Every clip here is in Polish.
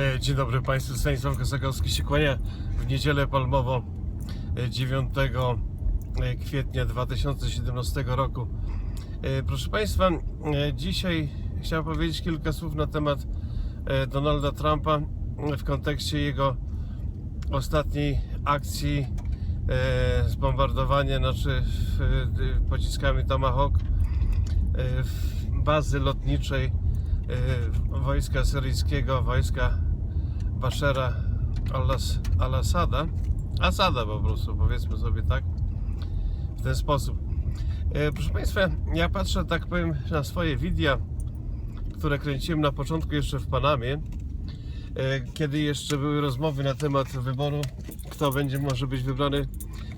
E, Dzień dobry Państwu, Stanisław Kosakowski się kłania w niedzielę palmową e, 9 e, kwietnia 2017 roku. Proszę Państwa, dzisiaj chciałem powiedzieć kilka słów na temat Donalda Trumpa w kontekście jego ostatniej akcji zbombardowania znaczy pociskami Tomahawk bazy lotniczej wojska syryjskiego, wojska Bashara al-As- al-Assada, Asada po prostu, powiedzmy sobie tak, w ten sposób. E, Proszę Państwa, ja patrzę, tak powiem, na swoje wideo, które kręciłem na początku jeszcze w Panamie, e, kiedy jeszcze były rozmowy na temat wyboru, kto będzie może być wybrany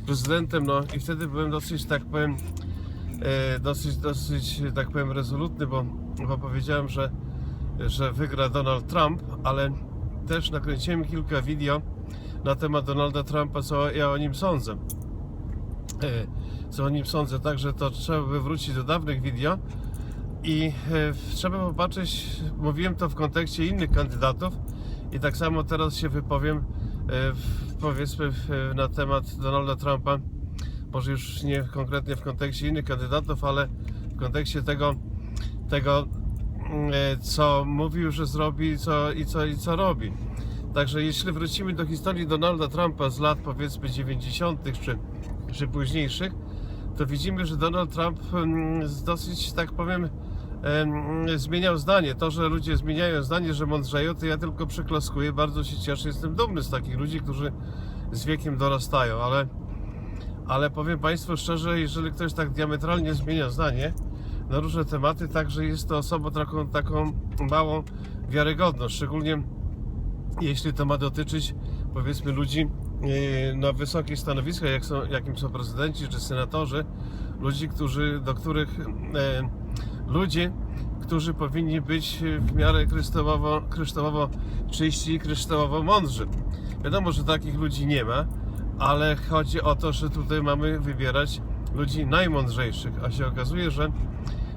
prezydentem, no i wtedy byłem dosyć, tak powiem, e, dosyć, dosyć, tak powiem, rezolutny, bo, bo powiedziałem, że, że wygra Donald Trump, ale też nakręciłem kilka wideo na temat Donalda Trumpa, co ja o nim sądzę. E, Co o nim sądzę, także to trzeba by wrócić do dawnych wideo i e, trzeba popatrzeć, mówiłem to w kontekście innych kandydatów i tak samo teraz się wypowiem e, powiedzmy na temat Donalda Trumpa może już nie konkretnie w kontekście innych kandydatów, ale w kontekście tego, tego co mówił, że zrobi co, i, co, i co robi. Także jeśli wrócimy do historii Donalda Trumpa z lat powiedzmy 90. czy, czy późniejszych, to widzimy, że Donald Trump mm, dosyć, tak powiem, em, zmieniał zdanie. To, że ludzie zmieniają zdanie, że mądrzeją, to ja tylko przyklaskuję. Bardzo się cieszę, jestem dumny z takich ludzi, którzy z wiekiem dorastają, ale ale powiem Państwu szczerze, jeżeli ktoś tak diametralnie zmienia zdanie na różne tematy, także jest to osobą taką, taką małą wiarygodność, szczególnie jeśli to ma dotyczyć powiedzmy ludzi e, na wysokich stanowiskach, jak są, jakim są prezydenci czy senatorzy, ludzi, którzy, do których e, ludzie, którzy powinni być w miarę kryształowo, kryształowo czyści i kryształowo mądrzy. Wiadomo, że takich ludzi nie ma, ale chodzi o to, że tutaj mamy wybierać ludzi najmądrzejszych, a się okazuje, że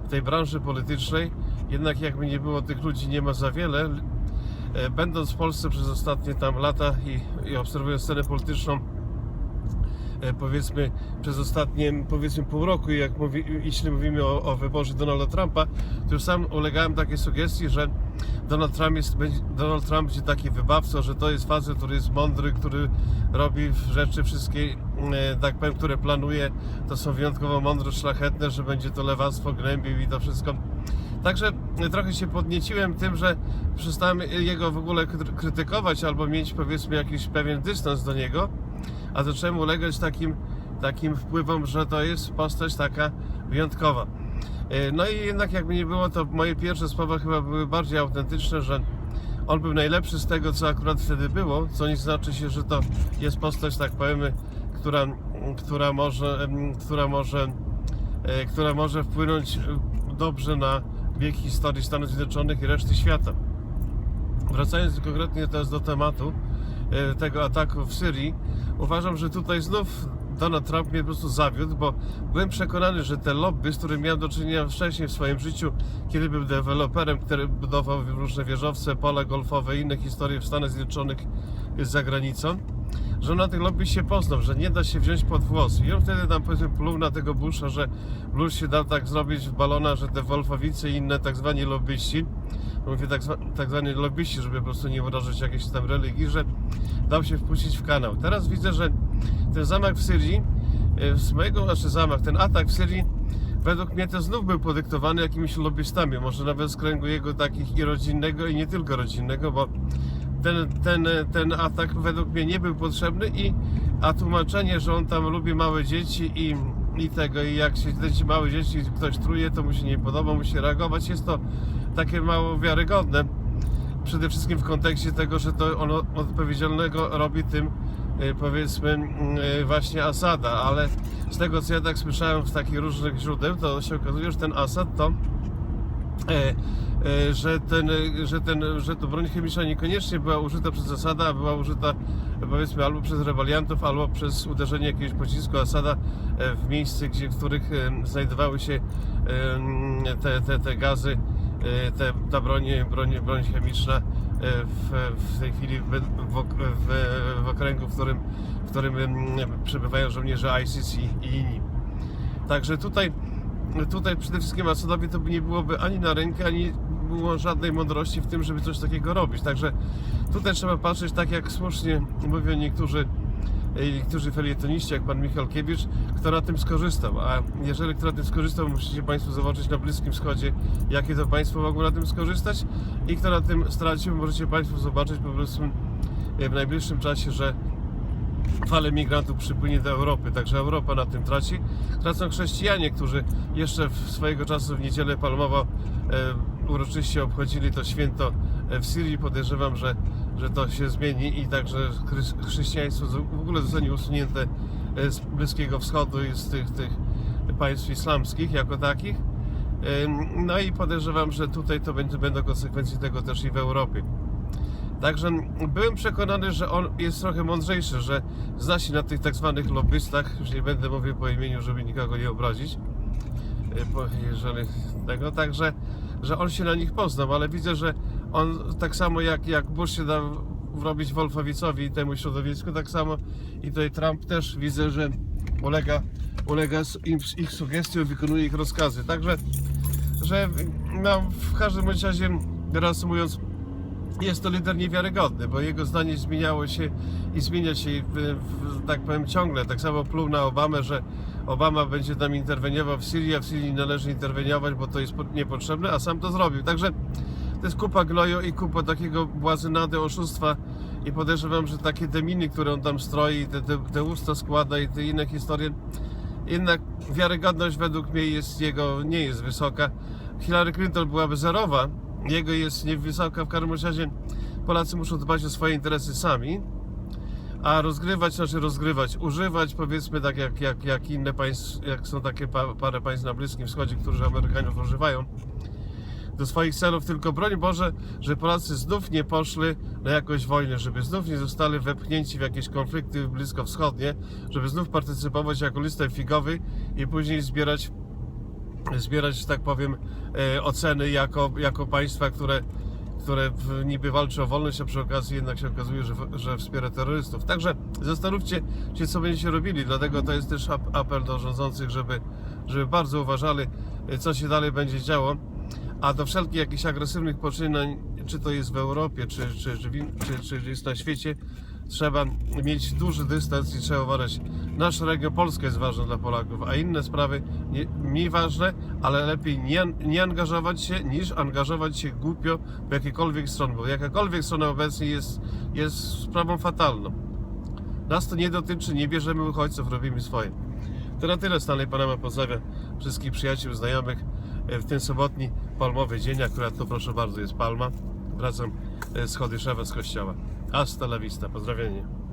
w tej branży politycznej jednak jakby nie było tych ludzi nie ma za wiele. E, Będąc w Polsce przez ostatnie tam lata i, i obserwując scenę polityczną, e, powiedzmy przez ostatnie powiedzmy pół roku, jak mówi, jeśli mówimy o, o wyborze Donalda Trumpa, to już sam ulegałem takiej sugestii, że Donald Trump, jest, będzie- Donald Trump będzie taki wybawca, że to jest facet, który jest mądry, który robi rzeczy wszystkie, tak powiem, które planuje, to są wyjątkowo mądre, szlachetne, że będzie to lewactwo gnębił i to wszystko. Także e, trochę się podnieciłem tym, że przestałem jego w ogóle kry- krytykować albo mieć powiedzmy jakiś pewien dystans do niego, a zacząłem ulegać takim, takim wpływom, że to jest postać taka wyjątkowa. E, No i jednak jakby nie było, to moje pierwsze słowa chyba były bardziej autentyczne, że on był najlepszy z tego, co akurat wtedy było, co nie znaczy się, że to jest postać, tak powiemy, która, która może, która może, e, która może wpłynąć e, dobrze na bieg historii Stanów Zjednoczonych i reszty świata. Wracając konkretnie teraz do tematu e, tego ataku w Syrii, uważam, że tutaj znów Donald Trump mnie po prostu zawiódł, bo byłem przekonany, że te lobby, z którymi miałem do czynienia wcześniej w swoim życiu, kiedy był deweloperem, który budował różne wieżowce, pola golfowe i inne historie w Stanach Zjednoczonych za granicą, że na tych lobby się poznał, że nie da się wziąć pod włos. I on wtedy tam powiedzmy pluł na tego Busha, że Bush się dał tak zrobić w balona, że te Wolfowice i inne tak zwani lobbyści, mówię tak, zwa, tak zwani lobbyści, żeby po prostu nie wyrażać jakiejś tam religii, że dał się wpuścić w kanał. Teraz widzę, że ten zamach w Syrii, e, z mojego, znaczy zamach, ten atak w Syrii, według mnie to znów był podyktowany jakimiś lobbystami, może nawet z kręgu jego takich i rodzinnego, i nie tylko rodzinnego, bo ten, ten, ten atak według mnie nie był potrzebny i a tłumaczenie, że on tam lubi małe dzieci i, i tego i jak się te małe dzieci ktoś truje, to mu się nie podoba, musi reagować, jest to takie mało wiarygodne. Przede wszystkim w kontekście tego, że to on odpowiedzialnego robi tym e, powiedzmy e, właśnie Asada, ale z tego co ja tak słyszałem z takich różnych źródeł, to się okazuje, że ten Asad to że, ten, e, że, ten, że to broń chemiczna niekoniecznie była użyta przez Asada, a była użyta e, powiedzmy albo przez rebeliantów, albo przez uderzenie jakiegoś pocisku Asada e, w miejsce, gdzie, w których e, znajdowały się e, te, te, te gazy e, te, ta broń, broń, broń chemiczna e, w, w tej chwili w, w, w okręgu, w którym, w którym mm, przebywają żołnierze ISIS i, i inni. Także tutaj, tutaj przede wszystkim Asadowi to by nie byłoby ani na rękę, ani było żadnej mądrości w tym, żeby coś takiego robić. Także tutaj trzeba patrzeć tak, jak słusznie mówią niektórzy e, niektórzy felietoniści, jak pan Michał Kiewicz, kto na tym skorzystał. A jeżeli kto na tym skorzystał, musicie Państwo zobaczyć na Bliskim Wschodzie, jakie to państwo mogło na tym skorzystać i kto na tym stracił, możecie Państwo zobaczyć po prostu e, w najbliższym czasie, że fale migrantów przypłynie do Europy, także Europa na tym traci. Tracą chrześcijanie, którzy jeszcze w swojego czasu w niedzielę palmową e, uroczyście obchodzili to święto e, w Syrii. Podejrzewam, że, że to się zmieni i także chrześcijaństwo w ogóle zostanie usunięte e, z Bliskiego Wschodu i z tych, tych państw islamskich jako takich. Em, No i podejrzewam, że tutaj to będzie, będą konsekwencje tego też i w Europie. Także byłem przekonany, że on jest trochę mądrzejszy, że zna się na tych tak zwanych lobbystach, już nie będę mówił po imieniu, żeby nikogo nie obrazić, jeżeli tego, także, że on się na nich poznał, ale widzę, że on tak samo jak, jak Bush się dał robić Wolfowicowi i temu środowisku, tak samo i tutaj Trump też widzę, że ulega, ulega im, ich sugestiom, wykonuje ich rozkazy. Także, że no, w każdym razie, reasumując, jest to lider niewiarygodny, bo jego zdanie zmieniało się i zmienia się, w, w, tak powiem, ciągle. Tak samo pluł na Obamę, że Obama będzie tam interweniował w Syrii, a w Syrii należy interweniować, bo to jest po- niepotrzebne, a sam to zrobił. Także to jest kupa gnoju i kupa takiego błazynady, oszustwa i podejrzewam, że takie deminy, które on tam stroi, te, te, te usta składa i te inne historie, jednak wiarygodność według mnie jest jego, nie jest wysoka. Hillary Clinton byłaby zerowa, jego jest niewysoka, w każdym razie Polacy muszą dbać o swoje interesy sami, a rozgrywać, znaczy rozgrywać, używać powiedzmy tak jak, jak, jak inne państwa, jak są takie pa, parę państw na Bliskim Wschodzie, którzy Amerykanów używają do swoich celów, tylko broń Boże, że Polacy znów nie poszli na jakąś wojnę, żeby znów nie zostali wepchnięci w jakieś konflikty bliskowschodnie, żeby znów partycypować jako listem figowy i później zbierać, zbierać, że tak powiem, e, oceny jako, jako państwa, które, które niby walczy o wolność, a przy okazji jednak się okazuje, że, że wspiera terrorystów. Także zastanówcie się, co będziecie robili, dlatego to jest też ap- apel do rządzących, żeby, żeby bardzo uważali, e, co się dalej będzie działo. A do wszelkich jakichś agresywnych poczynań, czy to jest w Europie, czy, czy, czy, czy, czy jest na świecie, trzeba mieć duży dystans i trzeba uważać. Nasz region Polska jest ważna dla Polaków, a inne sprawy nie, mniej ważne, ale lepiej nie, nie angażować się, niż angażować się głupio w jakiekolwiek stronę, bo jakakolwiek strona obecnie jest, jest sprawą fatalną. Nas to nie dotyczy, nie bierzemy uchodźców, robimy swoje. To na tyle, Stanley Panama pozdrawia wszystkich przyjaciół, znajomych e, w ten sobotni palmowy dzień, akurat to proszę bardzo jest palma. Wracam e, z Chodyszewa z kościoła. Hasta la vista, pozdrowienie.